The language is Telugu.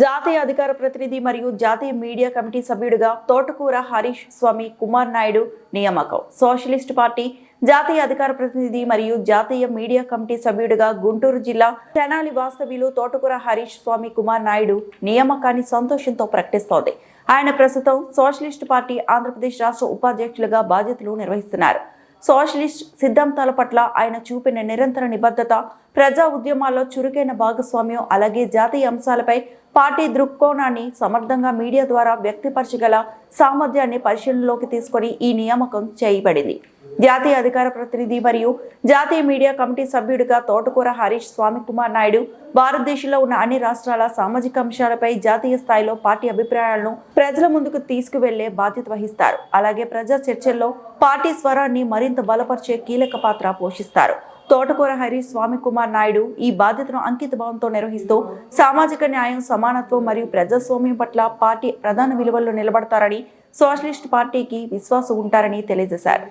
జాతీయ అధికార ప్రతినిధి మరియు జాతీయ మీడియా కమిటీ సభ్యుడిగా తోటకూర హరీష్ స్వామి కుమార్ నాయుడు నియామకం. సోషలిస్ట్ పార్టీ జాతీయ అధికార ప్రతినిధి మరియు జాతీయ మీడియా కమిటీ సభ్యుడిగా గుంటూరు జిల్లా తెనాలి వాస్తవ్యులు తోటకూర హరీష్ స్వామి కుమార్ నాయుడు నియామకాన్ని సంతోషంతో ప్రకటిస్తోంది. ఆయన ప్రస్తుతం సోషలిస్ట్ పార్టీ ఆంధ్రప్రదేశ్ రాష్ట్ర ఉపాధ్యక్షులుగా బాధ్యతలు నిర్వహిస్తున్నారు. సోషలిస్ట్ సిద్ధాంతాల పట్ల ఆయన చూపిన నిరంతర నిబద్ధత ప్రజా ఉద్యమాల్లో చురుకైన భాగస్వామ్యం అలాగే జాతీయ అంశాలపై పార్టీ దృక్కోణాన్ని సమర్థంగా మీడియా ద్వారా వ్యక్తపరచగల సామర్థ్యాన్ని పరిశీలనలోకి తీసుకొని ఈ నియామకం చేయబడింది. జాతీయ అధికార ప్రతినిధి మరియు జాతీయ మీడియా కమిటీ సభ్యుడిగా తోటకూర హరీష్ స్వామి కుమార్ నాయుడు భారతదేశంలో ఉన్న అన్ని రాష్ట్రాల సామాజిక అంశాలపై జాతీయ స్థాయిలో పార్టీ అభిప్రాయాలను ప్రజల ముందుకు తీసుకువెళ్ళే బాధ్యత వహిస్తారు. అలాగే ప్రజా చర్చల్లో పార్టీ స్వరాన్ని మరింత బలపరిచే కీలక పాత్ర పోషిస్తారు. తోటకూర హరీష్ స్వామి కుమార్ నాయుడు ఈ బాధ్యతను అంకిత భావంతో నిర్వహిస్తూ సామాజిక న్యాయం సమానత్వం మరియు ప్రజాస్వామ్యం పట్ల పార్టీ ప్రధాన విలువల్లో నిలబడతారని సోషలిస్ట్ పార్టీకి విశ్వాసం ఉంటారని తెలియజేశారు.